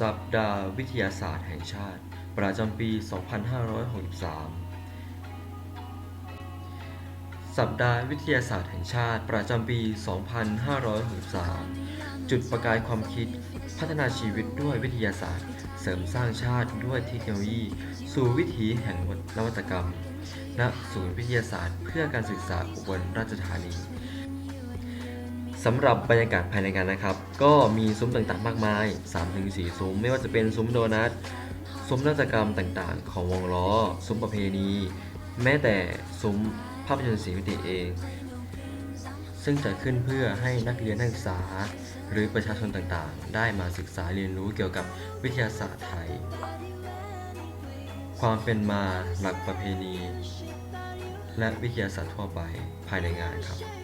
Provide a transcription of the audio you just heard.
สัปดาห์วิทยาศาสตร์แห่งชาติ ประจำปี 2563 สัปดาห์วิทยาศาสตร์แห่งชาติ ประจำปี 2563 จุดประกายความคิด พัฒนาชีวิตด้วยวิทยาศาสตร์ เสริมสร้างชาติด้วยเทคโนโลยี สู่วิถีแห่งนวัตกรรม ณ ศูนย์วิทยาศาสตร์ เพื่อการศึกษาอุบลราชธานี สำหรับบรรยากาศภายในงานนะครับ ก็มีซุ้มต่างๆมากมาย 3-4 ซุ้ม ไม่ว่าจะเป็นซุ้มโดนัท ซุ้มนวัตกรรมต่างๆ ของวงล้อ ซุ้มประเพณี แม้แต่ซุ้มภาพยนตร์สีมิติเอง ซึ่งจะขึ้นเพื่อให้นักเรียนนักศึกษา หรือประชาชนต่างๆ ได้มาศึกษาเรียนรู้เกี่ยวกับวิทยาศาสตร์ไทย ความเป็นมาหลักประเพณี และวิทยาศาสตร์ทั่วไปภายในงานครับ